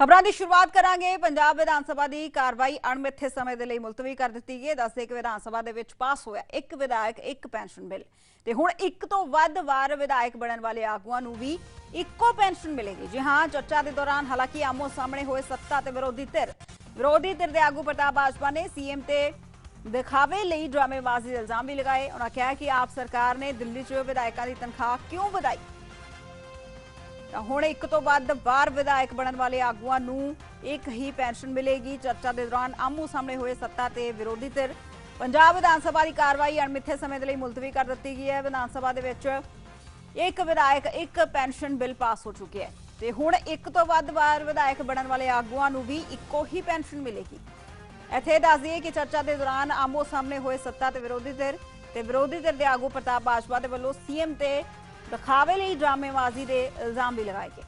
ਖਬਰਾਂ ਦੀ ਸ਼ੁਰੂਆਤ ਕਰਾਂਗੇ। ਪੰਜਾਬ ਵਿਧਾਨ ਸਭਾ ਦੀ ਕਾਰਵਾਈ ਅਣਮਿੱਥੇ ਸਮੇਂ ਦੇ ਲਈ ਮੁਲਤਵੀ ਕਰ ਦਿੱਤੀ ਗਈ ਦੱਸਦੇ ਕਿ ਵਿਧਾਨ ਸਭਾ ਦੇ ਵਿੱਚ ਪਾਸ ਹੋਇਆ ਇੱਕ ਵਿਧਾਇਕ, ਇੱਕ ਪੈਨਸ਼ਨ ਬਿੱਲ। ਤੇ ਹੁਣ ਇੱਕ ਤੋਂ ਵੱਧ ਵਾਰ ਵਿਧਾਇਕ ਬਣਨ ਵਾਲੇ ਆਗੂਆਂ ਨੂੰ ਵੀ ਇੱਕੋ ਪੈਨਸ਼ਨ ਮਿਲੇਗੀ। ਜੀ ਹਾਂ, ਚਰਚਾ ਦੇ ਦੌਰਾਨ ਹਾਲਾਂਕਿ ਆਮੋ ਸਾਹਮਣੇ ਹੋਏ ਸੱਤਾ ਤੇ ਵਿਰੋਧੀ ਧਿਰ ਵਿਰੋਧੀ ਧਿਰ ਦੇ ਆਗੂ ਪ੍ਰਤਾਪ ਬਾਜਵਾ ਨੇ ਸੀਐਮ ਤੇ ਦਿਖਾਵੇ ਲਈ ਡਰਾਮੇਬਾਜ਼ੀ ਦੇ ਇਲਜ਼ਾਮ ਵੀ ਲਗਾਏ। ਉਹਨਾਂ ਕਿਹਾ ਕਿ ਆਪ ਸਰਕਾਰ ਨੇ ਦਿੱਲੀ 'ਚ ਵਿਧਾਇਕਾਂ ਦੀ ਤਨਖਾਹ ਕਿਉਂ ਵਧਾਈ? ਤਾਂ ਹੁਣ ਇੱਕ ਤੋਂ ਵੱਧ ਵਾਰ ਵਿਧਾਇਕ ਬਣਨ ਵਾਲੇ ਆਗੂਆਂ ਨੂੰ ਇੱਕ ਹੀ ਪੈਨਸ਼ਨ ਮਿਲੇਗੀ। ਚਰਚਾ ਦੇ ਦੌਰਾਨ ਆਮੂ ਸਾਹਮਣੇ ਹੋਏ ਸੱਤਾ ਤੇ ਵਿਰੋਧੀ ਧਿਰ। ਪੰਜਾਬ ਵਿਧਾਨ ਸਭਾ ਦੀ ਕਾਰਵਾਈ ਅਣਮਿੱਥੇ ਸਮੇਂ ਦੇ ਲਈ ਮੁਲਤਵੀ ਕਰ ਦਿੱਤੀ ਗਈ ਹੈ। ਵਿਧਾਨ ਸਭਾ ਦੇ ਵਿੱਚ ਇੱਕ ਵਿਧਾਇਕ ਇੱਕ ਪੈਨਸ਼ਨ ਬਿੱਲ ਪਾਸ ਹੋ ਚੁੱਕਿਆ ਹੈ ਤੇ ਹੁਣ ਇੱਕ ਤੋਂ ਵੱਧ ਵਾਰ ਵਿਧਾਇਕ ਬਣਨ ਵਾਲੇ ਆਗੂਆਂ ਨੂੰ ਵੀ ਇੱਕੋ ਹੀ ਪੈਨਸ਼ਨ ਮਿਲੇਗੀ। ਇੱਥੇ ਦੱਸ ਦਈਏ ਕਿ ਚਰਚਾ ਦੇ ਦੌਰਾਨ ਆਮੋ ਸਾਹਮਣੇ ਹੋਏ ਸੱਤਾ ਤੇ ਵਿਰੋਧੀ ਧਿਰ ਤੇ ਵਿਰੋਧੀ ਧਿਰ ਦੇ ਆਗੂ ਪ੍ਰਤਾਪ ਬਾਜਵਾ ਦੇ ਵੱਲੋਂ ਸੀਐਮ ਤੇ ਦਿਖਾਵੇ ਲਈ ਡਰਾਮੇਬਾਜ਼ੀ ਦੇ ਇਲਜ਼ਾਮ ਵੀ ਲਗਾਏ ਗਏ।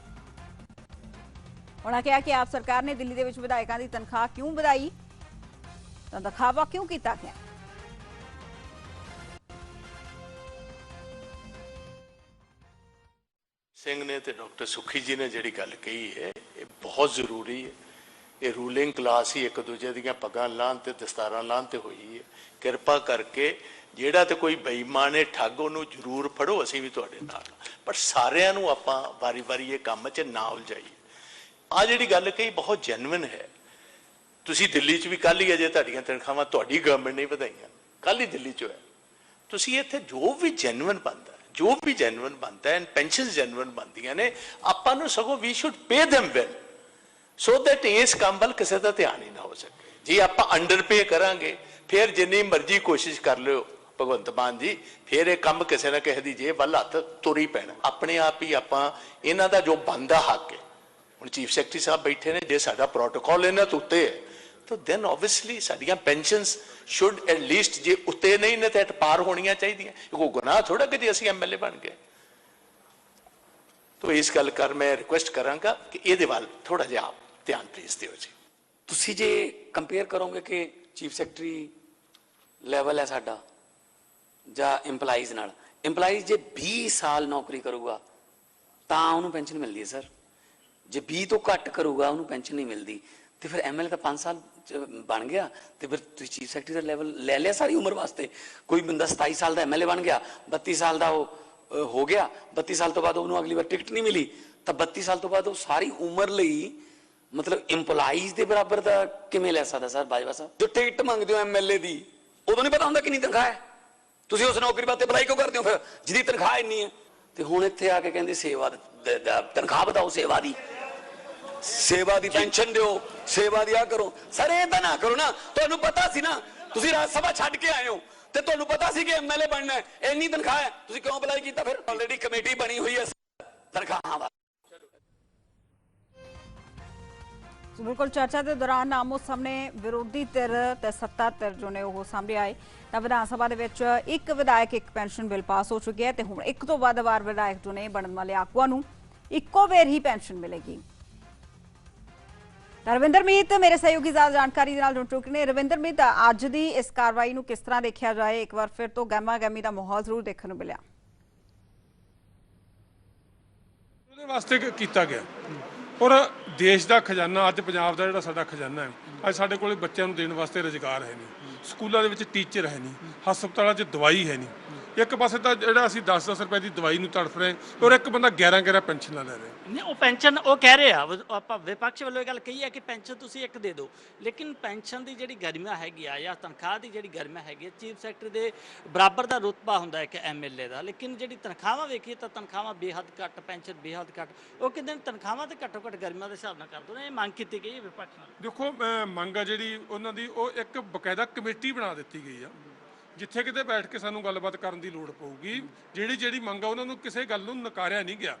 ਉਹਨਾਂ ਕਿਹਾ ਕਿ ਆਪ ਸਰਕਾਰ ਨੇ ਦਿੱਲੀ ਦੇ ਵਿੱਚ ਵਿਧਾਇਕਾਂ ਦੀ ਤਨਖਾਹ ਕਿਉਂ ਵਧਾਈ? ਤਾਂ ਦਿਖਾਵਾ ਕਿਉਂ ਕੀਤਾ ਗਿਆ? ਸਿੰਘ ਨੇ ਤੇ ਡਾਕਟਰ ਸੁਖੀ ਜੀ ਨੇ ਜਿਹੜੀ ਗੱਲ ਕਹੀ ਹੈ, ਇਹ ਬਹੁਤ ਜ਼ਰੂਰੀ ਹੈ। ਇਹ ਰੂਲਿੰਗ ਕਲਾਸ ਹੀ ਇੱਕ ਦੂਜੇ ਦੀਆਂ ਪੱਗਾਂ ਲਾਹਣ ਤੇ ਦਸਤਾਰਾਂ ਲਾਹਣ ਤੇ ਹੋਈ ਹੈ। ਕਿਰਪਾ ਕਰਕੇ ਜਿਹੜਾ ਤੇ ਕੋਈ ਬੇਈਮਾਨ ਹੈ, ਠੱਗ ਉਹਨੂੰ ਜ਼ਰੂਰ ਫੜੋ, ਅਸੀਂ ਵੀ ਤੁਹਾਡੇ ਨਾਲ ਪਰ ਸਾਰਿਆਂ ਨੂੰ ਆਪਾਂ ਵਾਰੀ-ਵਾਰੀ ਇਹ ਕੰਮ 'ਚ ਨਾ ਉਲਝਾਈਏ। ਆ ਜਿਹੜੀ ਗੱਲ ਕਹੀ ਬਹੁਤ ਜੈਨੂਇਨ ਹੈ। ਤੁਸੀਂ ਦਿੱਲੀ 'ਚ ਵੀ ਕੱਲ ਹੀ ਅਜੇ ਤੁਹਾਡੀਆਂ ਤਨਖਾਹਾਂ ਤੁਹਾਡੀ ਗਵਰਨਮੈਂਟ ਨੇ ਵਧਾਈਆਂ। ਕੱਲ ਹੀ ਦਿੱਲੀ 'ਚ ਹੋਇਆ। ਤੁਸੀਂ ਇੱਥੇ ਜੋ ਵੀ ਜੈਨੂਇਨ ਬਣਦਾ ਜੋ ਵੀ ਜੈਨੂਇਨ ਬਣਦਾ ਹੈ ਪੈਨਸ਼ਨ ਜੈਨੂਇਨ ਬਣਦੀਆਂ ਨੇ, ਆਪਾਂ ਨੂੰ ਸਗੋਂ ਵੀ should pay them well so that ਇਸ ਕੰਮ ਵੱਲ ਕਿਸੇ ਦਾ ਧਿਆਨ ਹੀ ਨਾ ਹੋ ਸਕੇ। ਜੇ ਆਪਾਂ ਅੰਡਰ ਪੇ ਕਰਾਂਗੇ, ਫਿਰ ਜਿੰਨੀ ਮਰਜ਼ੀ ਕੋਸ਼ਿਸ਼ ਕਰ ਲਿਓ ਭਗਵੰਤ ਮਾਨ ਜੀ, ਫਿਰ ਇਹ ਕੰਮ ਕਿਸੇ ਨਾ ਕਿਸੇ ਦੀ ਜੇਬ ਵੱਲ ਹੱਥ ਤੁਰੀ ਪੈਣਾ। ਆਪਣੇ ਆਪ ਹੀ ਆਪਾਂ ਇਹਨਾਂ ਦਾ ਜੋ ਬੰਦਾ ਹੱਕ ਹੈ। ਹੁਣ ਚੀਫ ਸੈਕਟਰੀ ਸਾਹਿਬ ਬੈਠੇ ਨੇ, ਜੇ ਸਾਡਾ ਪ੍ਰੋਟੋਕਾਲ ਇਹਨਾਂ ਤੋਂ ਉੱਤੇ ਹੈ, ਤਾਂ ਦੈਨ ਆਬਵੀਅਸਲੀ ਸਾਡੀਆਂ ਪੈਨਸ਼ਨਸ ਸ਼ੁੱਡ ਐਟ ਲੀਸਟ ਜੇ ਉੱਤੇ ਨਹੀਂ ਨੇ ਤਾਂ at ਪਾਰ ਹੋਣੀਆਂ ਚਾਹੀਦੀਆਂ। ਕੋਈ ਗੁਨਾਹ ਥੋੜਾ ਕਿ ਜੇ ਅਸੀਂ ਐਮਐਲਏ ਬਣ ਗਏ। ਤਾਂ ਇਸ ਗੱਲ ਕਰ ਮੈਂ ਰਿਕੁਐਸਟ ਕਰਾਂਗਾ ਕਿ ਇਹਦੇ ਵੱਲ ਥੋੜਾ ਜਿਹਾ ਆਪ ਧਿਆਨ ਪਲੀਜ਼ ਦਿਓ ਜੀ। ਤੁਸੀਂ ਜੇ ਕੰਪੇਅਰ ਕਰੋਗੇ ਕਿ ਚੀਫ ਸੈਕਟਰੀ ਲੈਵਲ ਹੈ ਸਾਡਾ ਜਾਂ EMPLOYEES ਨਾਲ। EMPLOYEES ਜੇ 20 ਸਾਲ ਨੌਕਰੀ ਕਰੂਗਾ, ਤਾਂ ਉਹਨੂੰ ਪੈਨਸ਼ਨ ਮਿਲਦੀ ਹੈ ਸਰ। ਜੇ 20 ਤੋਂ ਘੱਟ ਕਰੂਗਾ, ਉਹਨੂੰ ਪੈਨਸ਼ਨ ਨਹੀਂ ਮਿਲਦੀ। ਤੇ ਫਿਰ ਐਮਐਲਏ ਤਾਂ 5 ਸਾਲ ਬਣ ਗਿਆ, ਤੇ ਫਿਰ ਤੁਸੀਂ ਚੀਫ ਸੈਕਟਰੀ ਦਾ ਲੈਵਲ ਲੈ ਲਿਆ ਸਾਰੀ ਉਮਰ ਵਾਸਤੇ। ਕੋਈ ਬੰਦਾ 27 ਸਾਲ ਦਾ ਐਮਐਲਏ ਬਣ ਗਿਆ 32 ਸਾਲ ਦਾ ਉਹ ਹੋ ਗਿਆ 32 ਸਾਲ ਤੋਂ ਬਾਅਦ ਉਹਨੂੰ ਅਗਲੀ ਵਾਰ ਟਿਕਟ ਨਹੀਂ ਮਿਲੀ, ਤਾਂ 32 ਸਾਲ ਤੋਂ ਬਾਅਦ ਉਹ ਸਾਰੀ ਉਮਰ ਲਈ ਮਤਲਬ EMPLOYEES ਦੇ ਬਰਾਬਰ ਦਾ ਕਿਵੇਂ ਲੈ ਸਕਦਾ ਸਰ ਬਾਜਵਾ ਸਾਹਿਬ ਜੋ ਟਿਕਟ ਮੰਗਦੇ ਹੋ ਐਮਐਲਏ ਦੀ, ਉਦੋਂ ਨਹੀਂ ਪਤਾ ਹੁੰਦਾ ਕਿੰਨੀ ਤਨਖਾਹ ਹੈ। ਤੁਸੀਂ ਉਸ ਨੌਕਰੀ ਵਾਸਤੇ ਅਪਲਾਈ ਕਿਉਂ ਕਰਦੇ ਹੋ ਫਿਰ? ਜਿਹਦੀ ਤਨਖਾਹ ਇੰਨੀ ਹੈ। ਤੇ ਹੁਣ ਇੱਥੇ ਆ ਕੇ ਕਹਿੰਦੇ ਸੇਵਾ ਤਨਖਾਹ ਵਧਾਓ ਸੇਵਾ ਦੀ। ਸੇਵਾ ਦੀ ਪੈਨਸ਼ਨ ਦਿਓ ਸੇਵਾ ਦੀ ਆ ਕਰੋ। ਸਰ ਇਹ ਤਾਂ ਨਾ ਕਰੋ ਨਾ। ਤੁਹਾਨੂੰ ਪਤਾ ਸੀ ਨਾ ਤੁਸੀਂ ਰਾਜ ਸਭਾ ਛੱਡ ਕੇ ਆਏ ਹੋ। ਤੇ ਤੁਹਾਨੂੰ ਪਤਾ ਸੀ ਕਿ ਐਮਐਲਏ ਬਣਨਾ ਹੈ। ਇੰਨੀ ਤਨਖਾਹ ਹੈ। ਤੁਸੀਂ ਕਿਉਂ ਅਪਲਾਈ ਕੀਤਾ ਫਿਰ? ਆਲਰੇਡੀ ਕਮੇਟੀ ਬਣੀ ਹੋਈ ਹੈ ਤਨਖਾਹਾਂ ਦਾ ਸੋ ਬਿਲਕੁਲ ਚਰਚਾ ਦੇ ਦੌਰਾਨ ਆਮੋ ਸਾਹਮਣੇ ਵਿਰੋਧੀ ਧਿਰ ਤੇ ਸੱਤਾ ਧਿਰ ਜੋ ਨੇ ਉਹ ਸਾਹਮਣੇ ਆਏ। ਤਾਂ ਵਿਧਾਨ ਸਭਾ ਦੇ ਵਿੱਚ ਇੱਕ ਵਿਧਾਇਕ, ਇੱਕ ਪੈਨਸ਼ਨ ਬਿੱਲ ਪਾਸ ਹੋ ਚੁੱਕਿਆ ਹੈ ਤੇ ਹੁਣ ਇੱਕ ਤੋਂ ਵੱਧ ਵਾਰ ਵਿਧਾਇਕ ਜੋ ਨੇ ਬਣਨ ਵਾਲੇ ਆਗੂਆਂ ਨੂੰ ਇੱਕੋ ਵੇਰ ਹੀ ਪੈਨਸ਼ਨ ਮਿਲੇਗੀ। ਰਵਿੰਦਰ ਮੀਤ, ਮੇਰੇ ਸਹਿਯੋਗੀ ਜ਼ਿਆਦਾ ਜਾਣਕਾਰੀ ਦੇ ਨਾਲ ਜੁੜ ਚੁੱਕੇ ਨੇ। ਰਵਿੰਦਰ ਮੀਤ, ਅੱਜ ਦੀ ਇਸ ਕਾਰਵਾਈ ਨੂੰ ਕਿਸ ਤਰ੍ਹਾਂ ਦੇਖਿਆ ਜਾਏ? ਇੱਕ ਵਾਰ ਫਿਰ ਤੋਂ ਗਹਿਮਾ ਗਹਿਮੀ ਦਾ ਮਾਹੌਲ ਜ਼ਰੂਰ ਦੇਖਣ ਨੂੰ ਮਿਲਿਆ। ਉਹਦੇ ਵਾਸਤੇ ਕੀਤਾ ਗਿਆ। ਔਰ ਦੇਸ਼ ਦਾ ਖਜ਼ਾਨਾ, ਅੱਜ ਪੰਜਾਬ ਦਾ ਜਿਹੜਾ ਸਾਡਾ ਖਜ਼ਾਨਾ ਹੈ, ਅੱਜ ਸਾਡੇ ਕੋਲੇ ਬੱਚਿਆਂ ਨੂੰ ਦੇਣ ਵਾਸਤੇ ਰੁਜ਼ਗਾਰ ਹੈ ਨਹੀਂ। ਸਕੂਲਾਂ ਦੇ ਵਿੱਚ ਟੀਚਰ ਹੈ ਨਹੀਂ ਹਸਪਤਾਲਾਂ 'ਚ ਦਵਾਈ ਹੈ ਨਹੀਂ। ਇੱਕ ਪਾਸੇ ਤਾਂ ਜਿਹੜਾ ਅਸੀਂ 10-10 ਰੁਪਏ ਦੀ ਦਵਾਈ ਨੂੰ ਤੜਫ ਰਹੇ ਔਰ ਇੱਕ ਬੰਦਾ 11-11 ਪੈਨਸ਼ਨਾਂ ਲੈ ਰਿਹਾ। ਨਹੀਂ ਉਹ ਪੈਨਸ਼ਨ ਉਹ ਕਹਿ ਰਹੇ ਆ ਉਹ ਆਪਾਂ ਵਿਪਕਸ਼ ਵੱਲੋਂ ਇਹ ਗੱਲ ਕਹੀ ਹੈ ਕਿ ਪੈਨਸ਼ਨ ਤੁਸੀਂ ਇੱਕ ਦੇ ਦਿਓ। ਲੇਕਿਨ ਪੈਨਸ਼ਨ ਦੀ ਜਿਹੜੀ ਗਰਮਾ ਹੈਗੀ ਆ ਜਾਂ ਤਨਖਾਹ ਦੀ ਜਿਹੜੀ ਗਰਮਾ ਹੈਗੀ ਹੈ ਚੀਫ ਸੈਕਟਰੀ ਦੇ ਬਰਾਬਰ ਦਾ ਰੁਤਬਾ ਹੁੰਦਾ ਹੈ ਕਿ ਐਮਐਲਏ ਦਾ। ਲੇਕਿਨ ਜਿਹੜੀ ਤਨਖਾਹਾਂ ਵੇਖੀਏ ਤਾਂ ਤਨਖਾਹਾਂ ਬੇਹੱਦ ਘੱਟ ਪੈਨਸ਼ਨ ਬੇਹੱਦ ਘੱਟ। ਉਹ ਕਹਿੰਦੇ ਨੇ ਤਨਖਾਹਾਂ ਤੇ ਘੱਟੋ ਘੱਟ ਗਰਮਾ ਦੇ ਹਿਸਾਬ ਨਾਲ ਕਰ ਦੋ। ਨੇ ਇਹ ਮੰਗ ਕੀਤੀ ਗਈ ਹੈ ਵਿਪਕਸ਼ ਨਾਲ। ਦੇਖੋ ਮੰਗ ਆ ਜਿਹੜੀ ਉਹਨਾਂ ਦੀ ਉਹ ਇੱਕ ਬਕਾਇਦਾ ਕਮੇਟੀ ਬਣਾ ਦਿੱਤੀ ਗਈ ਆ। ਜਿੱਥੇ ਕਿਤੇ ਬੈਠ ਕੇ ਸਾਨੂੰ ਗੱਲਬਾਤ ਕਰਨ ਦੀ ਲੋੜ ਪਊਗੀ ਜਿਹੜੀ ਜਿਹੜੀ ਮੰਗ ਆ ਉਹਨਾਂ ਨੂੰ ਕਿਸੇ ਗੱਲ ਨੂੰ ਨਕਾਰਿਆ ਨਹੀਂ ਗਿਆ।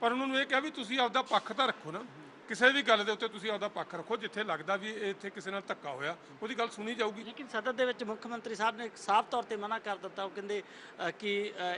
ਪਰ ਉਹਨਾਂ ਨੂੰ ਇਹ ਕਿਹਾ ਵੀ ਤੁਸੀਂ ਆਪਦਾ ਪੱਖ ਤਾਂ ਰੱਖੋ ਨਾ। ਕਿਸੇ ਵੀ ਗੱਲ ਦੇ ਉੱਤੇ ਤੁਸੀਂ ਆਪਦਾ ਪੱਖ ਰੱਖੋ ਜਿੱਥੇ ਲੱਗਦਾ ਵੀ ਇੱਥੇ ਕਿਸੇ ਨਾਲ ਧੱਕਾ ਹੋਇਆ ਉਹਦੀ ਗੱਲ ਸੁਣੀ ਜਾਊਗੀ। ਲੇਕਿਨ ਸਦਨ ਦੇ ਵਿੱਚ ਮੁੱਖ ਮੰਤਰੀ ਸਾਹਿਬ ਨੇ ਸਾਫ਼ ਤੌਰ ਤੇ ਮਨਾ ਕਰ ਦਿੱਤਾ। ਉਹ ਕਹਿੰਦੇ ਕਿ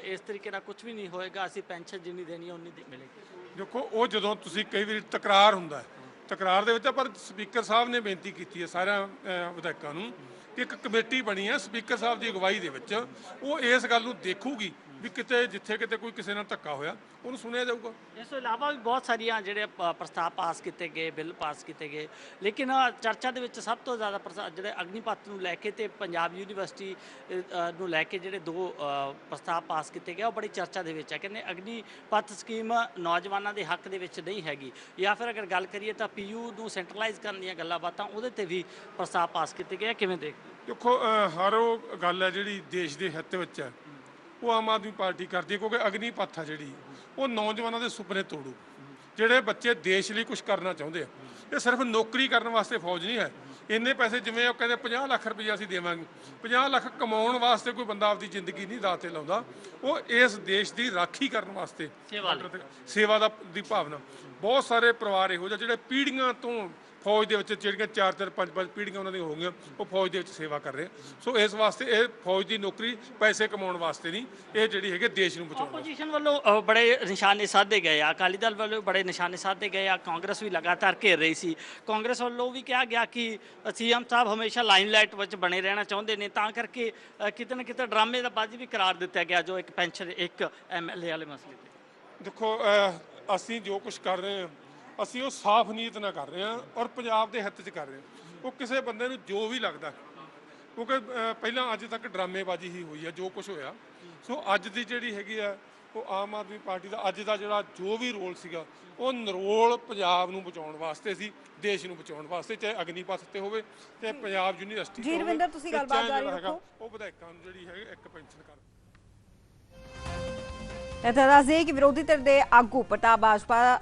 ਇਸ ਤਰੀਕੇ ਨਾਲ ਕੁਝ ਵੀ ਨਹੀਂ ਹੋਏਗਾ ਅਸੀਂ ਪੈਨਸ਼ਨ ਜਿੰਨੀ ਦੇਣੀ ਹੈ ਉਨੀ ਮਿਲੇਗੀ। ਦੇਖੋ ਉਹ ਜਦੋਂ ਤੁਸੀਂ ਕਈ ਵਾਰੀ ਤਕਰਾਰ ਹੁੰਦਾ ਹੈ ਤਕਰਾਰ ਦੇ ਵਿੱਚ ਆ ਪਰ ਸਪੀਕਰ ਸਾਹਿਬ ਨੇ ਬੇਨਤੀ ਕੀਤੀ ਹੈ ਸਾਰਿਆਂ ਅਹ, ਵਿਧਾਇਕਾਂ ਨੂੰ ਕਿ ਇੱਕ ਕਮੇਟੀ ਬਣੀ ਹੈ ਸਪੀਕਰ ਸਾਹਿਬ ਦੀ ਅਗਵਾਈ ਦੇ ਵਿੱਚ। ਉਹ ਇਸ ਗੱਲ ਨੂੰ ਦੇਖੂਗੀ ਵੀ ਕਿਤੇ ਜਿੱਥੇ ਕਿਤੇ ਕੋਈ ਕਿਸੇ ਨਾਲ ਧੱਕਾ ਹੋਇਆ ਉਹਨੂੰ ਸੁਣਿਆ ਜਾਊਗਾ। ਇਸ ਤੋਂ ਇਲਾਵਾ ਵੀ ਬਹੁਤ ਸਾਰੀਆਂ ਜਿਹੜੇ ਪ- ਪ੍ਰਸਤਾਵ ਪਾਸ ਕੀਤੇ ਗਏ ਬਿੱਲ ਪਾਸ ਕੀਤੇ ਗਏ। ਲੇਕਿਨ ਅ, ਚਰਚਾ ਦੇ ਵਿੱਚ ਸਭ ਤੋਂ ਜ਼ਿਆਦਾ ਪ੍ਰਸਾ- ਜਿਹੜੇ ਅਗਨੀਪਥ ਨੂੰ ਲੈ ਕੇ ਤੇ ਪੰਜਾਬ ਯੂਨੀਵਰਸਿਟੀ ਅ, ਅ, ਨੂੰ ਲੈ ਕੇ ਜਿਹੜੇ ਦੋ ਅ, ਪ੍ਰਸਤਾਵ ਪਾਸ ਕੀਤੇ ਗਏ ਉਹ ਬੜੀ ਚਰਚਾ ਦੇ ਵਿੱਚ ਹੈ। ਕਹਿੰਦੇ ਅਗਨੀਪਥ ਸਕੀਮ ਨੌਜਵਾਨਾਂ ਦੇ ਹੱਕ ਦੇ ਵਿੱਚ ਨਹੀਂ ਹੈਗੀ। ਜਾਂ ਫਿਰ ਅਗਰ ਗੱਲ ਕਰੀਏ ਤਾਂ ਪੀਯੂ ਨੂੰ ਸੈਂਟਰਲਾਈਜ਼ ਕਰਨ ਦੀਆਂ ਗੱਲਾਂ ਬਾਤਾਂ ਉਹਦੇ ਤੇ ਵੀ ਪ੍ਰਸਤਾਵ ਪਾਸ ਕੀਤੇ ਗਏ ਆ। ਕਿਵੇਂ ਦੇਖਦੇ ਹੋ? ਦੇਖੋ ਅਹ, ਹਰ ਉਹ ਗੱਲ ਹੈ ਜਿਹੜੀ ਦੇਸ਼ ਦੇ ਹਿੱਤ ਵਿੱਚ ਹੈ। ਉਹ ਆਮ ਆਦਮੀ ਪਾਰਟੀ ਕਰਦੀ ਹੈ ਕਿਉਂਕਿ ਅਗਨੀਪਥ ਆ ਜਿਹੜੀ ਉਹ ਨੌਜਵਾਨਾਂ ਦੇ ਸੁਪਨੇ ਤੋੜੂ। ਜਿਹੜੇ ਬੱਚੇ ਦੇਸ਼ ਲਈ ਕੁਝ ਕਰਨਾ ਚਾਹੁੰਦੇ ਆ। ਇਹ ਸਿਰਫ ਨੌਕਰੀ ਕਰਨ ਵਾਸਤੇ ਫੌਜ ਨਹੀਂ ਹੈ। ਇੰਨੇ ਪੈਸੇ ਜਿਵੇਂ ਉਹ ਕਹਿੰਦੇ 50 ਲੱਖ ਰੁਪਈਆ ਅਸੀਂ ਦੇਵਾਂਗੇ। 50 ਲੱਖ ਕਮਾਉਣ ਵਾਸਤੇ ਕੋਈ ਬੰਦਾ ਆਪਦੀ ਜ਼ਿੰਦਗੀ ਨਹੀਂ ਦਾਅ ਤੇ ਲਾਉਂਦਾ। ਉਹ ਇਸ ਦੇਸ਼ ਦੀ ਰਾਖੀ ਕਰਨ ਵਾਸਤੇ। ਸੇਵਾ ਦਾ ਦੀ ਭਾਵਨਾ। ਬਹੁਤ ਸਾਰੇ ਪਰਿਵਾਰ ਇਹੋ ਜਿਹੇ ਜਿਹੜੇ ਪੀੜ੍ਹੀਆਂ ਤੋਂ ਫੌਜ ਦੇ ਵਿੱਚ ਜਿਹੜੀਆਂ ਚਾਰ ਚਾਰ ਪੰਜ ਪੰਜ ਪੀੜ੍ਹੀਆਂ ਉਹਨਾਂ ਦੀਆਂ ਹੋ ਗਈਆਂ ਉਹ ਫੌਜ ਦੇ ਵਿੱਚ ਸੇਵਾ ਕਰ ਰਹੇ। ਸੋ ਇਸ ਵਾਸਤੇ ਇਹ ਫੌਜ ਦੀ ਨੌਕਰੀ ਪੈਸੇ ਕਮਾਉਣ ਵਾਸਤੇ ਨਹੀਂ ਇਹ ਜਿਹੜੀ ਹੈਗੀ ਦੇਸ਼ ਨੂੰ ਬਚਾਉਣ ਆਪੋਜੀਸ਼ਨ ਵੱਲੋਂ ਬੜੇ ਨਿਸ਼ਾਨੇ ਸਾਧੇ ਗਏ ਆ। ਅਕਾਲੀ ਦਲ ਵੱਲੋਂ ਬੜੇ ਨਿਸ਼ਾਨੇ ਸਾਧੇ ਗਏ ਆ। ਕਾਂਗਰਸ ਵੀ ਲਗਾਤਾਰ ਘੇਰ ਰਹੀ ਸੀ। ਕਾਂਗਰਸ ਵੱਲੋਂ ਵੀ ਕਿਹਾ ਗਿਆ ਕਿ ਸੀਐਮ ਸਾਹਿਬ ਹਮੇਸ਼ਾ ਲਾਈਮਲਾਈਟ ਵਿੱਚ ਬਣੇ ਰਹਿਣਾ ਚਾਹੁੰਦੇ ਨੇ। ਤਾਂ ਕਰਕੇ ਕਿਤੇ ਨਾ ਕਿਤੇ ਡਰਾਮੇ ਦਾ ਬਾਜੀ ਵੀ ਕਰਾਰ ਦਿੱਤਾ ਗਿਆ ਜੋ ਇੱਕ ਪੈਨਸ਼ਨ ਇੱਕ ਐਮਐਲਏ ਵਾਲੇ ਮਸਲੇ ਤੇ। ਦੇਖੋ ਅਸੀਂ ਜੋ ਕੁਝ ਕਰ ਰਹੇ ਹਾਂ ਅਸੀਂ ਉਹ ਸਾਫ਼ ਨੀਅਤ ਨਾਲ ਕਰ ਰਹੇ ਹਾਂ ਔਰ ਪੰਜਾਬ ਦੇ ਹਿੱਤ 'ਚ ਕਰ ਰਹੇ ਹਾਂ। ਉਹ ਕਿਸੇ ਬੰਦੇ ਨੂੰ ਜੋ ਵੀ ਲੱਗਦਾ ਕਿਉਂਕਿ ਪਹਿਲਾਂ ਅੱਜ ਤੱਕ ਡਰਾਮੇਬਾਜ਼ੀ ਹੀ ਹੋਈ ਹੈ ਜੋ ਕੁਝ ਹੋਇਆ। ਸੋ ਅੱਜ ਦੀ ਜਿਹੜੀ ਹੈਗੀ ਆ ਉਹ ਆਮ ਆਦਮੀ ਪਾਰਟੀ ਦਾ ਅੱਜ ਦਾ ਜਿਹੜਾ ਜੋ ਵੀ ਰੋਲ ਸੀਗਾ ਉਹ ਨਰੋਲ ਪੰਜਾਬ ਨੂੰ ਬਚਾਉਣ ਵਾਸਤੇ ਸੀ ਦੇਸ਼ ਨੂੰ ਬਚਾਉਣ ਵਾਸਤੇ ਚਾਹੇ ਅਗਨੀਪਥ ਤੇ ਹੋਵੇ ਤੇ ਪੰਜਾਬ ਯੂਨੀਵਰਸਿਟੀ ਜੀ, ਤੇ ਰਵਿੰਦਰ, ਤੁਸੀਂ ਤੇ ਗੱਲਬਾਤ ਜਾਰੀ ਰੱਖੋ। ਉਹ ਵਿਧਾਇਕਾਂ ਨੂੰ ਜਿਹੜੀ ਹੈ ਇੱਕ ਪੈਨਸ਼ਨ ਕਰ। ਇੱਥੇ ਦੱਸ ਦਈਏ ਕਿ ਵਿਰੋਧੀ ਧਿਰ ਦੇ ਆਗੂ ਪ੍ਰਤਾਪ ਬਾਜਪਾ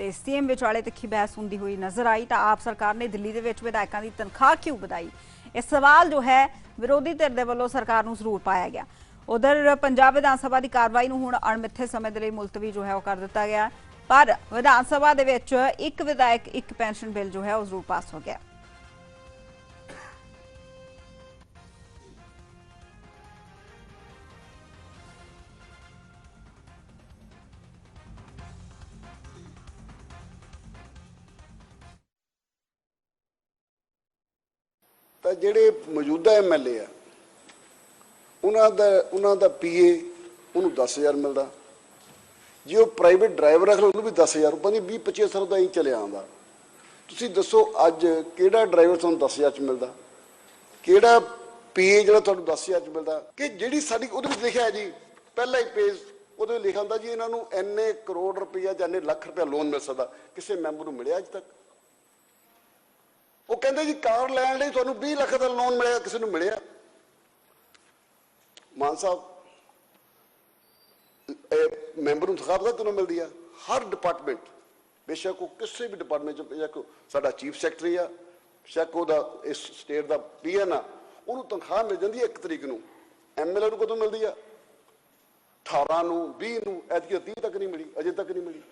ਤੇ ਸੀਐਮ ਵਿਚਾਲੇ ਤਿੱਖੀ ਬਹਿਸ ਹੁੰਦੀ ਹੋਈ ਨਜ਼ਰ ਆਈ ਤਾਂ ਆਪ ਸਰਕਾਰ ਨੇ ਦਿੱਲੀ ਦੇ ਵਿੱਚ ਵਿਧਾਇਕਾਂ ਦੀ ਤਨਖਾਹ ਕਿਉਂ ਵਧਾਈ? ਇਹ ਸਵਾਲ ਜੋ ਹੈ, ਵਿਰੋਧੀ ਧਿਰ ਦੇ ਵੱਲੋਂ ਸਰਕਾਰ ਨੂੰ ਜ਼ਰੂਰ ਪਾਇਆ ਗਿਆ। ਉਧਰ ਪੰਜਾਬ ਵਿਧਾਨ ਸਭਾ ਦੀ ਕਾਰਵਾਈ ਨੂੰ ਹੁਣ ਅਣਮਿੱਥੇ ਸਮੇਂ ਦੇ ਲਈ ਮੁਲਤਵੀ ਜੋ ਹੈ ਉਹ ਕਰ ਦਿੱਤਾ ਗਿਆ। ਪਰ ਵਿਧਾਨ ਸਭਾ ਦੇ ਵਿੱਚ ਇੱਕ ਵਿਧਾਇਕ, ਇੱਕ ਪੈਨਸ਼ਨ ਬਿੱਲ ਜੋ ਹੈ ਉਹ ਜ਼ਰੂਰ ਪਾਸ ਹੋ ਗਿਆ। ਜਿਹੜੇ ਮੌਜੂਦਾ ਐਮਐਲਏ ਆ, ਉਹਨਾਂ ਦਾ ਉਹਨਾਂ ਦਾ ਪੀਏ ਉਹਨੂੰ 10000 ਮਿਲਦਾ। ਜੇ ਉਹ ਪ੍ਰਾਈਵੇਟ ਡਰਾਈਵਰ ਰੱਖ ਲਓ, ਉਹਨੂੰ ਵੀ 10000 ਰੁਪਏ ਨਹੀਂ 20 25 ਸਾਲ ਦਾ ਹੀ ਚੱਲਿਆ ਆਉਂਦਾ। ਤੁਸੀਂ ਦੱਸੋ ਅੱਜ ਕਿਹੜਾ ਡਰਾਈਵਰ ਤੁਹਾਨੂੰ 10000 ਚ ਮਿਲਦਾ? ਕਿਹੜਾ ਪੀਏ ਜਿਹੜਾ ਤੁਹਾਨੂੰ 10000 ਚ ਮਿਲਦਾ? ਕਿ ਜਿਹੜੀ ਸਾਡੀ, ਉਹਦੇ ਵਿੱਚ ਲਿਖਿਆ ਹੈ ਜੀ, ਪਹਿਲਾ ਹੀ ਪੇਜ ਉਹਦੇ ਵਿੱਚ ਲਿਖਿਆ ਹੁੰਦਾ ਜੀ, ਇਹਨਾਂ ਨੂੰ ਇੰਨੇ ਕਰੋੜ ਰੁਪਈਆ ਜਾਂ ਇੰਨੇ ਲੱਖ ਰੁਪਇਆ ਲੋਨ ਮਿਲ ਸਕਦਾ। ਕਿਸੇ ਮੈਂਬਰ ਨੂੰ ਮਿਲਿਆ ਅੱਜ ਤੱਕ? ਉਹ ਕਹਿੰਦੇ ਜੀ ਕਾਰ ਲੈਣ ਲਈ ਤੁਹਾਨੂੰ 20 ਲੱਖ ਦਾ ਲੋਨ ਮਿਲਿਆ, ਕਿਸੇ ਨੂੰ ਮਿਲਿਆ। ਮਾਨ ਸਾਹਿਬ, ਇਹ ਮੈਂਬਰ ਨੂੰ ਤਨਖਾਹ ਪਤਾ ਕਿਉਂ ਮਿਲਦੀ ਆ? ਹਰ ਡਿਪਾਰਟਮੈਂਟ ਬੇਸ਼ੱਕ ਉਹ ਕਿਸੇ ਵੀ ਡਿਪਾਰਟਮੈਂਟ ਚ, ਬੇਸ਼ੱਕ ਸਾਡਾ ਚੀਫ ਸੈਕਟਰੀ ਆ, ਬੇਸ਼ੱਕ ਉਹਦਾ ਇਸ ਸਟੇਟ ਦਾ ਪੀਐਨ ਆ, ਉਹਨੂੰ ਤਨਖਾਹ ਮਿਲ ਜਾਂਦੀ ਹੈ ਇੱਕ ਤਰੀਕ ਨੂੰ। ਐਮਐਲਏ ਨੂੰ ਕਦੋਂ ਮਿਲਦੀ ਆ? 18 ਨੂੰ 20 ਨੂੰ, ਐਤਕੀ 30 ਤੱਕ ਨਹੀਂ ਮਿਲੀ, ਅਜੇ ਤੱਕ ਨਹੀਂ ਮਿਲੀ।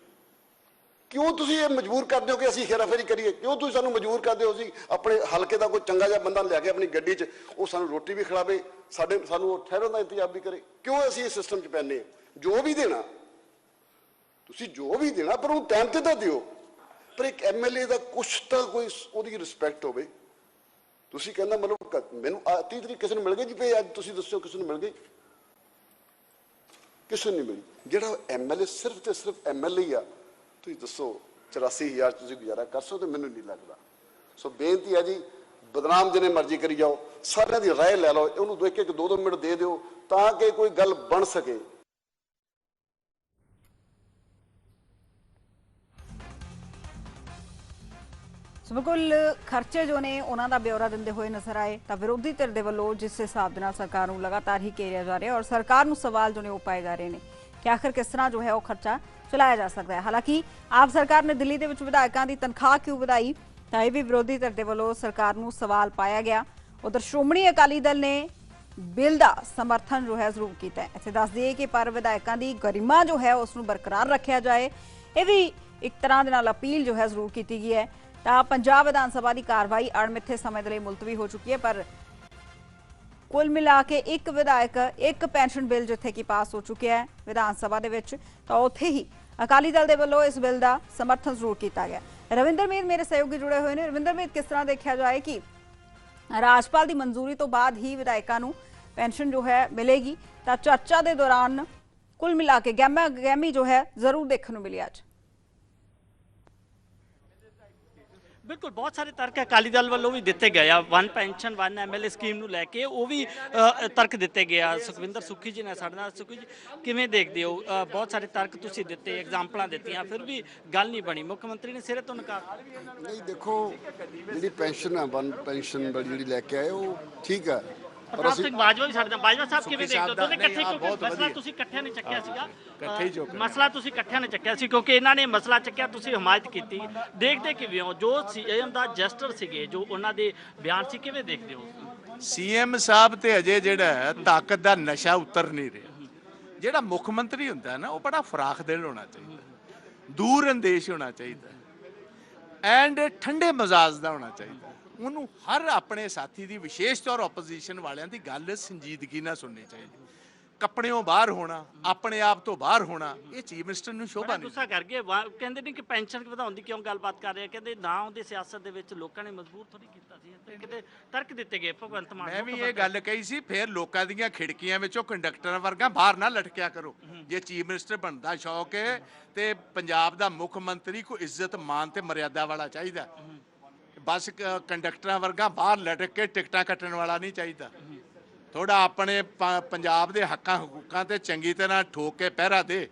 ਕਿਉਂ ਤੁਸੀਂ ਇਹ ਮਜਬੂਰ ਕਰਦੇ ਹੋ ਕਿ ਅਸੀਂ ਹੇਰਾਫੇਰੀ ਕਰੀਏ? ਕਿਉਂ ਤੁਸੀਂ ਸਾਨੂੰ ਮਜਬੂਰ ਕਰਦੇ ਹੋ? ਅਸੀਂ ਆਪਣੇ ਹਲਕੇ ਦਾ ਕੋਈ ਚੰਗਾ ਜਿਹਾ ਬੰਦਾ ਲਿਆ ਕੇ ਆਪਣੀ ਗੱਡੀ 'ਚ, ਉਹ ਸਾਨੂੰ ਰੋਟੀ ਵੀ ਖਿਲਾਵੇ, ਸਾਡੇ, ਸਾਨੂੰ ਉਹ ਠਹਿਰਨ ਦਾ ਇੰਤਜ਼ਾਮ ਵੀ ਕਰੇ। ਕਿਉਂ ਅਸੀਂ ਇਸ ਸਿਸਟਮ 'ਚ ਪੈਨੇ ਜੋ ਵੀ ਦੇਣਾ, ਤੁਸੀਂ ਜੋ ਵੀ ਦੇਣਾ, ਪਰ ਉਹ ਟਾਈਮ ਤੇ ਤਾਂ ਦਿਓ। ਪਰ ਇੱਕ ਐਮਐਲਏ ਦਾ ਕੁਛ ਤਾਂ ਕੋਈ ਉਹਦੀ ਰਿਸਪੈਕਟ ਹੋਵੇ। ਤੁਸੀਂ ਕਹਿੰਦਾ ਮਤਲਬ ਮੈਨੂੰ 30 ਤਰੀਕ ਕਿਸੇ ਨੂੰ ਮਿਲ ਗਈ ਜੀ? ਪੇ ਅੱਜ ਤੁਸੀਂ ਦੱਸੋ ਕਿਸੇ ਨੂੰ ਮਿਲ ਗਈ? ਕਿਸੇ ਨੂੰ ਨਹੀਂ ਮਿਲੀ। ਜਿਹੜਾ ਐਮਐਲਏ ਸਿਰਫ ਤੇ ਸਿਰਫ ਐਮਐਲਏ ਆ ਤੁਸੀਂ ਦੱਸੋ 84000 ਤੁਸੀਂ ਗੁਜ਼ਾਰਾ ਕਰ ਸਕਦੇ ਮੈਨੂੰ ਨਹੀਂ ਲੱਗਦਾ। ਸੋ ਬੇਨਤੀ ਹੈ ਜੀ, ਬਦਨਾਮ ਜਿਹਨੇ ਮਰਜ਼ੀ ਕਰੀ ਜਾਓ, ਸਾਰਿਆਂ ਦੀ ਰਾਏ ਲੈ ਲਓ ਉਹਨੂੰ ਦੇਖ ਕੇ ਇੱਕ ਦੋ ਦੋ ਮਿੰਟ ਦੇ ਦਿਓ, ਤਾਂ ਕਿ ਕੋਈ ਗੱਲ ਬਣ ਸਕੇ। ਸੋ ਬਿਲਕੁਲ ਖਰਚੇ ਜੋ ਨੇ, ਉਹਨਾਂ ਦਾ ਬਿਊਰਾ ਦਿੰਦੇ ਹੋਏ ਨਜ਼ਰ ਆਏ, ਤਾਂ ਵਿਰੋਧੀ ਧਿਰ ਦੇ ਵੱਲੋਂ ਜਿਸ ਹਿਸਾਬ ਦੇ ਨਾਲ ਸਰਕਾਰ ਨੂੰ ਲਗਾਤਾਰ ਹੀ ਘੇਰਿਆ ਜਾ ਰਿਹਾ ਔਰ ਸਰਕਾਰ ਨੂੰ ਸਵਾਲ ਜੋ ਨੇ ਉਹ ਪਾਏ ਜਾ ਰਹੇ ਨੇ। ਕਿ ਆਖਰ ਕਿਸ ਤਰ੍ਹਾਂ ਜੋ ਹੈ ਉਹ ਖਰਚਾ ਚਲਾਇਆ ਜਾ ਸਕਦਾ ਹੈ। ਹਾਲਾਂਕਿ ਆਪ ਸਰਕਾਰ ਨੇ ਦਿੱਲੀ ਦੇ ਵਿੱਚ ਵਿਧਾਇਕਾਂ ਦੀ ਤਨਖਾਹ ਕਿਉਂ ਵਧਾਈ, ਤਾਂ ਇਹ ਵੀ ਵਿਰੋਧੀ ਧਿਰ ਦੇ ਵੱਲੋਂ ਸਰਕਾਰ ਨੂੰ ਸਵਾਲ ਪਾਇਆ ਗਿਆ। ਉਧਰ ਸ਼੍ਰੋਮਣੀ ਅਕਾਲੀ ਦਲ ਨੇ ਬਿੱਲ ਦਾ ਸਮਰਥਨ ਜੋ ਹੈ ਜ਼ਰੂਰ ਕੀਤਾ ਹੈ। ਇੱਥੇ ਦੱਸ ਦਈਏ ਕਿ ਪਰ ਵਿਧਾਇਕਾਂ ਦੀ ਗਰਿਮਾ ਜੋ ਹੈ ਉਸ ਨੂੰ ਬਰਕਰਾਰ ਰੱਖਿਆ ਜਾਏ, ਇਹ ਵੀ ਇੱਕ ਤਰ੍ਹਾਂ ਦੇ ਨਾਲ ਅਪੀਲ ਜੋ ਹੈ ਜ਼ਰੂਰ ਕੀਤੀ ਗਈ ਹੈ। ਤਾਂ ਪੰਜਾਬ ਵਿਧਾਨ ਸਭਾ ਦੀ ਕਾਰਵਾਈ ਅਣਮਿੱਥੇ ਸਮੇਂ ਦੇ ਲਈ ਮੁਲਤਵੀ ਹੋ ਚੁੱਕੀ ਹੈ, ਪਰ ਕੁੱਲ ਮਿਲਾ ਕੇ ਇੱਕ ਵਿਧਾਇਕ, ਇੱਕ ਪੈਨਸ਼ਨ ਬਿੱਲ ਜਿੱਥੇ ਕਿ ਪਾਸ ਹੋ ਚੁੱਕਿਆ ਹੈ ਵਿਧਾਨ ਸਭਾ ਦੇ ਵਿੱਚ, ਤਾਂ ਉੱਥੇ ਹੀ ਅਕਾਲੀ ਦਲ ਦੇ ਵੱਲੋਂ ਇਸ ਬਿੱਲ ਦਾ ਸਮਰਥਨ ਜ਼ਰੂਰ ਕੀਤਾ ਗਿਆ ਰਵਿੰਦਰ ਮੀਰ ਮੇਰੇ ਸਹਿਯੋਗੀ ਜੁੜੇ ਹੋਏ ਨੇ। ਰਵਿੰਦਰ ਮੀਰ ਕਿਸ ਤਰ੍ਹਾਂ ਦੇਖਿਆ ਜਾਏ ਕਿ ਰਾਜਪਾਲ ਦੀ ਮਨਜ਼ੂਰੀ ਤੋਂ ਬਾਅਦ ਹੀ ਵਿਧਾਇਕਾਂ ਨੂੰ ਪੈਨਸ਼ਨ ਜੋ ਹੈ ਮਿਲੇਗੀ, ਤਾਂ ਚਰਚਾ ਦੇ ਦੌਰਾਨ ਕੁੱਲ ਮਿਲਾ ਕੇ ਗਹਿਮਾ ਗਹਿਮੀ ਜੋ ਹੈ ਜ਼ਰੂਰ ਦੇਖਣ ਨੂੰ ਮਿਲੀ ਅੱਜ। ਬਿਲਕੁਲ, ਬਹੁਤ ਸਾਰੇ ਤਰਕ ਅਕਾਲੀ ਦਲ ਵੱਲੋਂ ਵੀ ਦਿੱਤੇ ਗਏ ਆ। One pension, one MLA scheme ਨੂੰ ਲੈ ਕੇ ਉਹ ਵੀ ਤਰਕ ਦਿੱਤੇ ਗਏ ਆ। ਸੁਖਵਿੰਦਰ ਸੁਖੀ ਜੀ ਨੇ ਸਾਡੇ ਨਾਲ, ਸੁਖੀ ਜੀ, ਕਿਵੇਂ ਦੇਖਦੇ ਹੋ? ਬਹੁਤ ਸਾਰੇ ਤਰਕ ਤੁਸੀਂ ਦਿੱਤੇ, ਐਗਜ਼ਾਮਪਲਾਂ ਦਿੱਤੀਆਂ, ਫਿਰ ਵੀ ਗੱਲ ਨਹੀਂ ਬਣੀ। ਮੁੱਖ ਮੰਤਰੀ ਨੇ ਸਿਰੇ ਤੋਂ ਨਕਾਰ ਨਹੀਂ, ਦੇਖੋ, ਜਿਹੜੀ ਪੈਨਸ਼ਨ ਆ, ਵਨ ਪੈਨਸ਼ਨ ਜਿਹੜੀ ਲੈ ਕੇ ਆਏ, ਉਹ ਠੀਕ ਆ। ਪ੍ਰਤਾਪ ਅਸੀਂ ਸਿੰਘ ਬਾਜਵਾ ਵੀ ਸਾਡੇ ਨਾਲ ਬਾਜਵਾ ਸਾਹਿਬ ਕਿਵੇਂ ਦੇਖਦੇ ਹੋ? ਸਾਹਿਬ ਦਾ- ਦੋਨੇ ਇਕੱਠੇ ਨਹੀਂ, ਹਾਂ, ਕਿਉਂਕਿ ਬਹੁਤ ਮਸਲਾ ਵਧੀਆ। ਤੁਸੀਂ ਇਕੱਠਿਆਂ ਨੇ ਚੱਕਿਆ ਸੀਗਾ। ਇਕੱਠੇ ਹੀ ਅ, ਚੁੱਕਿਆ। ਮਸਲਾ ਤੁਸੀਂ ਇਕੱਠਿਆਂ ਨੇ ਚੱਕਿਆ ਸੀ ਕਿਉਂਕਿ ਇਹਨਾਂ ਨੇ ਮਸਲਾ ਚੱਕਿਆ ਤੁਸੀਂ ਹਮਾਇਤ ਕੀਤੀ। ਦੇਖਦੇ ਕਿਵੇਂ ਹੋ? ਜੋ ਸੀਐਮ ਦਾ ਜੈਸਟਰ ਸੀਗੇ ਜੋ ਉਹਨਾਂ ਦੇ ਬਿਆਨ ਸੀ ਕਿਵੇਂ ਦੇਖਦੇ ਹੋ? ਸੀਐਮ ਸਾਹਿਬ ਤੇ ਅਜੇ ਜਿਹੜਾ ਹੈ, ਤਾਕਤ ਦਾ ਨਸ਼ਾ ਉਤਰ ਨਹੀਂ ਰਿਹਾ। ਜਿਹੜਾ ਮੁੱਖ ਮੰਤਰੀ ਹੁੰਦਾ ਨਾ ਉਹ ਬੜਾ ਫਰਾਖ ਦਿਲ ਹੋਣਾ ਚਾਹੀਦਾ। ਦੂਰ ਅੰਦੇਸ਼ ਹੋਣਾ ਚਾਹੀਦਾ। ਐਂਡ ਠੰਡੇ ਮਜ਼ਾਜ ਦਾ ਹੋਣਾ ਚਾਹੀਦਾ। ਉਹਨੂੰ ਹਰ ਆਪਣੇ ਸਾਥੀ ਦੀ ਵਿਸ਼ੇਸ਼ ਤੌਰ ਆਪੋਜੀਸ਼ਨ ਵਾਲਿਆਂ ਦੀ ਗੱਲ ਸੰਜੀਦਗੀ ਨਾਲ ਸੁਣਨੀ ਚਾਹੀਦੀ। ਕੱਪੜਿਓਂ ਬਾਹਰ ਹੋਣਾ ਆਪਣੇ ਆਪ ਤੋਂ ਬਾਹਰ ਹੋਣਾ ਇਹ ਚੀਫ ਮਿਨਿਸਟਰ ਨੂੰ ਸ਼ੋਭਾ ਨਹੀਂ ਗੁੱਸਾ ਕਰ ਗਏ ਕਹਿੰਦੇ ਨੇ ਕਿ ਪੈਨਸ਼ਨ ਵਧਾਉਣ ਦੀ ਕਿਉਂ ਗੱਲਬਾਤ ਕਰ ਰਹੇ? ਆ ਕਹਿੰਦੇ ਨਾ ਉਹਦੇ ਸਿਆਸਤ ਦੇ ਵਿੱਚ ਲੋਕਾਂ ਨੇ ਮਜਬੂਰ ਥੋੜੀ ਕੀਤਾ ਸੀ। ਤੇ ਕਿਤੇ ਤਰਕ ਦਿੱਤੇ ਗਏ ਭਗਵੰਤ ਮਾਨ ਮੈਂ ਵੀ ਇਹ ਗੱਲ ਕਹੀ ਸੀ ਫਿਰ ਲੋਕਾਂ ਦੀਆਂ ਖਿੜਕੀਆਂ ਵਿੱਚੋਂ ਕੰਡਕਟਰਾਂ ਵਰਗਾ ਬਾਹਰ ਨਾ ਲਟਕਿਆ ਕਰੋ। ਜੇ ਚੀਫ ਮਿਨਿਸਟਰ ਬਣਦਾ ਸ਼ੌਕ ਹੈ ਤੇ ਪੰਜਾਬ ਦਾ ਮੁੱਖ ਮੰਤਰੀ ਕੋ ਇੱਜ਼ਤ ਮਾਨ ਤੇ ਮਰਿਆਦਾ ਵਾਲਾ ਚਾਹੀਦਾ। ਬਸ ਕੰਡਕਟਰਾਂ ਵਰਗਾ ਬਾਹਰ ਲਟਕ ਕੇ ਟਿਕਟਾਂ ਕੱਟਣ ਵਾਲਾ ਨਹੀਂ ਚਾਹੀਦਾ। ਥੋੜਾ ਆਪਣੇ ਪੰਜਾਬ ਦੇ ਹੱਕਾਂ ਹਕੂਕਾਂ ਤੇ ਚੰਗੀ ਤਰ੍ਹਾਂ ਠੋਕ ਕੇ ਪਹਿਰਾ ਦੇ।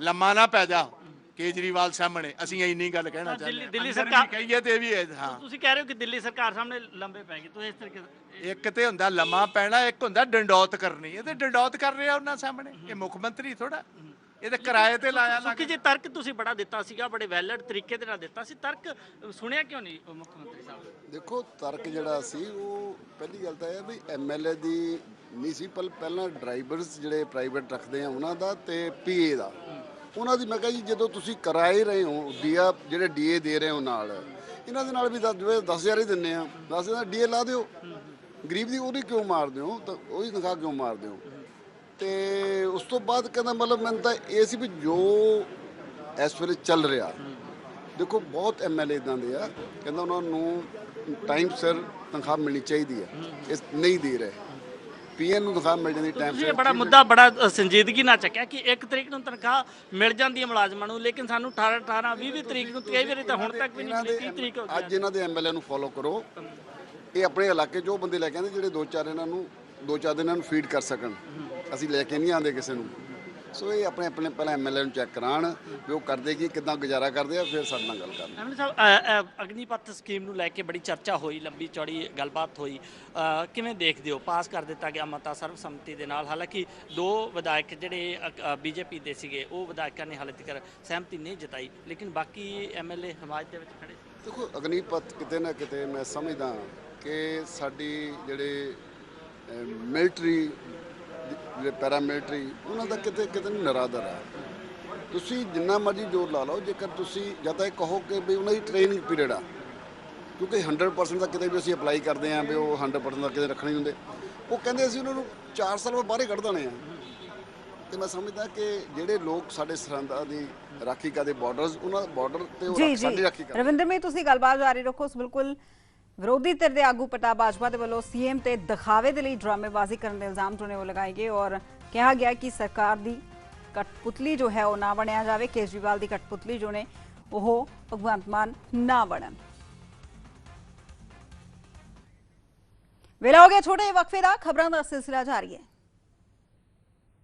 ਲੰਮਾ ਨਾ ਪੈ ਜਾ ਕੇਜਰੀਵਾਲ ਸਾਹਮਣੇ ਅਸੀਂ ਇੰਨੀ ਗੱਲ ਕਹਿਣਾ ਚਾਹੁੰਦੇ ਦਿੱਲੀ- ਹਾਂ। ਸਰਕਾਰ- ਕਹੀਏ ਤੇ ਵੀ ਹਾਂ। ਤੁਸੀਂ ਕਹਿ ਰਹੇ ਹੋ ਕਿ ਦਿੱਲੀ ਸਰਕਾਰ ਸਾਹਮਣੇ ਲੰਬੇ ਪੈ ਗਏ ਤੁਸੀਂ ਇਸ ਤਰੀਕੇ ਇੱਕ ਤੇ ਹੁੰਦਾ ਲੰਮਾ ਪੈਣਾ ਇੱਕ ਹੁੰਦਾ ਡੰਡੌਤ ਕਰਨੀ ਇਹ ਤੇ ਡੰਡੌਤ ਕਰ ਰਿਹਾ ਉਹਨਾਂ ਸਾਹਮਣੇ। ਇਹ ਮੁੱਖ ਮੰਤਰੀ ਥੋੜਾ ਇਹ ਤੇ ਕਿਰਾਏ ਤੇ ਲਾਇਆ ਲੱਗ ਸੁੱਕੀ ਜੀ ਤਰਕ ਤੁਸੀਂ ਬੜਾ ਦਿੱਤਾ ਸੀਗਾ ਬੜੇ ਵੈਲਿਡ ਤਰੀਕੇ ਦੇ ਨਾਲ ਦਿੱਤਾ ਸੀ। ਤਰਕ ਸੁਣਿਆ ਕਿਉਂ ਨਹੀਂ ਉਹ ਮੁੱਖ ਮੰਤਰੀ ਸਾਹਿਬ? ਦੇਖੋ ਤਰਕ ਜਿਹੜਾ ਸੀ ਉਹ ਪਹਿਲੀ ਗੱਲ ਤਾਂ ਇਹ ਹੈ ਵੀ ਐਮਐਲਏ ਦੀ ਨਹੀਂ ਸੀ ਪਰ ਪਹਿਲਾਂ ਡਰਾਈਵਰਸ ਜਿਹੜੇ ਪ੍ਰਾਈਵੇਟ ਰੱਖਦੇ ਆ ਉਹਨਾਂ ਦਾ ਤੇ ਪੀਏ ਦਾ। ਉਹਨਾਂ ਦੀ ਮੈਂ ਕਿਹਾ ਜੀ ਜਦੋਂ ਤੁਸੀਂ ਕਰਾਏ ਰਹੇ ਹੋ ਡੀਆ ਜਿਹੜੇ ਡੀਏ ਦੇ ਰਹੇ ਹੋ ਨਾਲ ਇਹਨਾਂ ਦੇ ਨਾਲ ਵੀ 10000 ਹੀ ਦਿੰਨੇ ਆ। 10000 ਡੀਏ ਲਾ ਦਿਓ। ਗਰੀਬ ਦੀ ਉਹਦੀ ਕਿਉਂ ਮਾਰਦੇ ਹੋ? ਤਾਂ ਉਹਦੀ ਤਨਖਾਹ ਕਿਉਂ ਮਾਰਦੇ ਹੋ? ਤੇ ਉਸ ਤੋਂ ਬਾਅਦ ਕਹਿੰਦਾ ਮਤਲਬ ਮੈਨੂੰ ਤਾਂ ਇਹ ਸੀ ਵੀ ਜੋ ਇਸ ਵੇਲੇ ਚੱਲ ਰਿਹਾ। ਦੇਖੋ ਬਹੁਤ ਐਮਐਲਏ ਇਦਾਂ ਦੇ ਆ ਕਹਿੰਦਾ ਉਹਨਾਂ ਨੂੰ ਟਾਈਮ ਸਿਰ ਤਨਖਾਹ ਮਿਲਣੀ ਚਾਹੀਦੀ ਹੈ ਇਸ ਨਹੀਂ ਦੇ ਰਹੇ। ਪੀਐਨ ਨੂੰ ਤਨਖਾਹ ਮਿਲ ਜਾਂਦੀ ਟਾਈਮ ਸਿਰ ਇਹ ਬੜਾ ਮੁੱਦਾ ਬੜਾ ਸੰਜੀਦਗੀ ਨਾਲ ਚੱਕਿਆ ਕਿ ਇੱਕ ਤਰੀਕ ਨੂੰ ਤਨਖਾਹ ਮਿਲ ਜਾਂਦੀ ਹੈ ਮੁਲਾਜ਼ਮਾਂ ਨੂੰ ਲੇਕਿਨ ਸਾਨੂੰ 18 18 20 20 ਤਰੀਕ ਨੂੰ ਕਈ ਵਾਰੀ ਤਾਂ ਹੁਣ ਤੱਕ ਵੀ ਨਹੀਂ ਮਿਲੀ ਦੇ 30 ਤਰੀਕ ਹੋ ਅੱਜ ਇਹਨਾਂ ਦੇ ਐਮਐਲਏ ਨੂੰ ਫੋਲੋ ਕਰੋ। ਇਹ ਆਪਣੇ ਇਲਾਕੇ 'ਚ ਉਹ ਬੰਦੇ ਲੈ ਕੇ ਆਉਂਦੇ ਜਿਹੜੇ ਦੋ ਚਾਰ ਇਹਨਾਂ ਨੂੰ ਦੋ ਚਾਰ ਦਿਨ ਨੂੰ ਫੀਡ ਕਰ ਸਕਣ। ਅਸੀਂ ਲੈ ਕੇ ਨਹੀਂ ਆਉਂਦੇ ਕਿਸੇ ਨੂੰ। ਸੋ ਇਹ ਆਪਣੇ ਆਪਣੇ ਪਹਿਲਾਂ ਐਮਐਲਏ ਨੂੰ ਚੈੱਕ ਕਰਾਉਣ ਵੀ ਉਹ ਕਰਦੇ ਕੀ ਕਿਦਾਂ ਗੁਜ਼ਾਰਾ ਕਰਦੇ ਆ ਫਿਰ ਸਾਡੇ ਨਾਲ ਗੱਲ ਕਰਨ। ਐਮਐਲਏ ਸਾਹਿਬ ਅਗਨੀਪਥ ਸਕੀਮ ਨੂੰ ਲੈ ਕੇ ਬੜੀ ਚਰਚਾ ਹੋਈ ਲੰਬੀ ਚੌੜੀ ਗੱਲਬਾਤ ਹੋਈ। ਕਿਵੇਂ ਦੇਖਦੇ ਹੋ? ਪਾਸ ਕਰ ਦਿੱਤਾ ਗਿਆ ਮਤਾ ਸਰਵਸੰਮਤੀ ਦੇ ਨਾਲ। ਹਾਲਾਂਕਿ ਦੋ ਵਿਧਾਇਕ ਜਿਹੜੇ ਬੀਜੇਪੀ ਦੇ ਸੀਗੇ ਉਹ ਵਿਧਾਇਕਾਂ ਨੇ ਹਾਲੇ ਤੱਕ ਸਹਿਮਤੀ ਨਹੀਂ ਜਤਾਈ। ਲੇਕਿਨ ਬਾਕੀ ਐਮਐਲਏ ਹਮਾਇਤ ਦੇ ਵਿੱਚ ਖੜੇ ਦੇਖੋ ਅਗਨੀਪਥ ਕਿਤੇ ਨਾ ਕਿਤੇ ਮੈਂ ਸਮਝਦਾ ਕਿ ਸਾਡੀ ਜਿਹੜੇ ਮਿਲਟਰੀ ਜਿਹੜੇ ਪੈਰਾਮਿਲਟਰੀ ਉਹਨਾਂ ਦਾ ਕਿਤੇ ਕਿਤੇ ਨਰਾਦਰ ਹੈ। ਤੁਸੀਂ ਜਿੰਨਾ ਮਰਜ਼ੀ ਜ਼ੋਰ ਲਾ ਲਓ ਜੇਕਰ ਤੁਸੀਂ ਜਾਂ ਤਾਂ ਇਹ ਕਹੋ ਕਿ ਵੀ ਉਹਨਾਂ ਦੀ ਟ੍ਰੇਨਿੰਗ ਪੀਰੀਅਡ ਆ। ਕਿਉਂਕਿ 100% ਦਾ ਕਿਤੇ ਵੀ ਅਸੀਂ ਅਪਲਾਈ ਕਰਦੇ ਆਂ ਵੀ ਉਹ 100% ਦਾ ਕਿਤੇ ਰੱਖਣੇ ਹੁੰਦੇ। ਉਹ ਕਹਿੰਦੇ ਅਸੀਂ ਉਹਨਾਂ ਨੂੰ 4 ਸਾਲ ਬਾਅਦ ਬਾਹਰ ਕੱਢ ਦੇਣੇ ਆ। ਤੇ ਮੈਂ ਸਮਝਦਾ ਕਿ ਜਿਹੜੇ ਲੋਕ ਸਾਡੇ ਸਰਹੰਦਾਂ ਦੀ ਰਾਖੀ ਕਰਦੇ ਬਾਰਡਰਸ ਉਹਨਾਂ ਬਾਰਡਰ ਤੇ ਉਹ ਸਾਡੀ ਰਾਖੀ ਕਰਦੇ। ਰਵਿੰਦਰ ਮੇ ਤੁਸੀਂ ਗੱਲਬਾਤ ਜਾਰੀ ਰੱਖੋ ਬਿਲਕੁਲ ਵਿਰੋਧੀ ਧਿਰ ਦੇ ਆਗੂ ਪ੍ਰਤਾਪ ਬਾਜਵਾ ਦੇ ਵੱਲੋਂ ਸੀਐਮ ਤੇ ਦਿਖਾਵੇ ਦੇ ਲਈ ਡਰਾਮੇਬਾਜ਼ੀ ਕਰਨ ਦੇ ਇਲਜ਼ਾਮ ਜੋ ਨੇ ਉਹ ਲਗਾਏ ਗਏ ਔਰ ਕਿਹਾ ਗਿਆ ਕਿ ਸਰਕਾਰ ਦੀ ਕਠਪੁਤਲੀ ਜੋ ਹੈ ਉਹ ਨਾ ਬਣਿਆ ਜਾਵੇ ਕੇਜਰੀਵਾਲ ਦੀ ਕਠਪੁਤਲੀ ਜੋ ਨੇ ਉਹ ਭਗਵੰਤ ਮਾਨ ਨਾ ਬਣਨ ਵੇਲਾ ਹੋ ਗਿਆ ਛੋਟੇ ਜਿਹੇ ਵਕਫੇ ਦਾ ਖਬਰਾਂ ਦਾ ਸਿਲਸਿਲਾ ਜਾਰੀ ਹੈ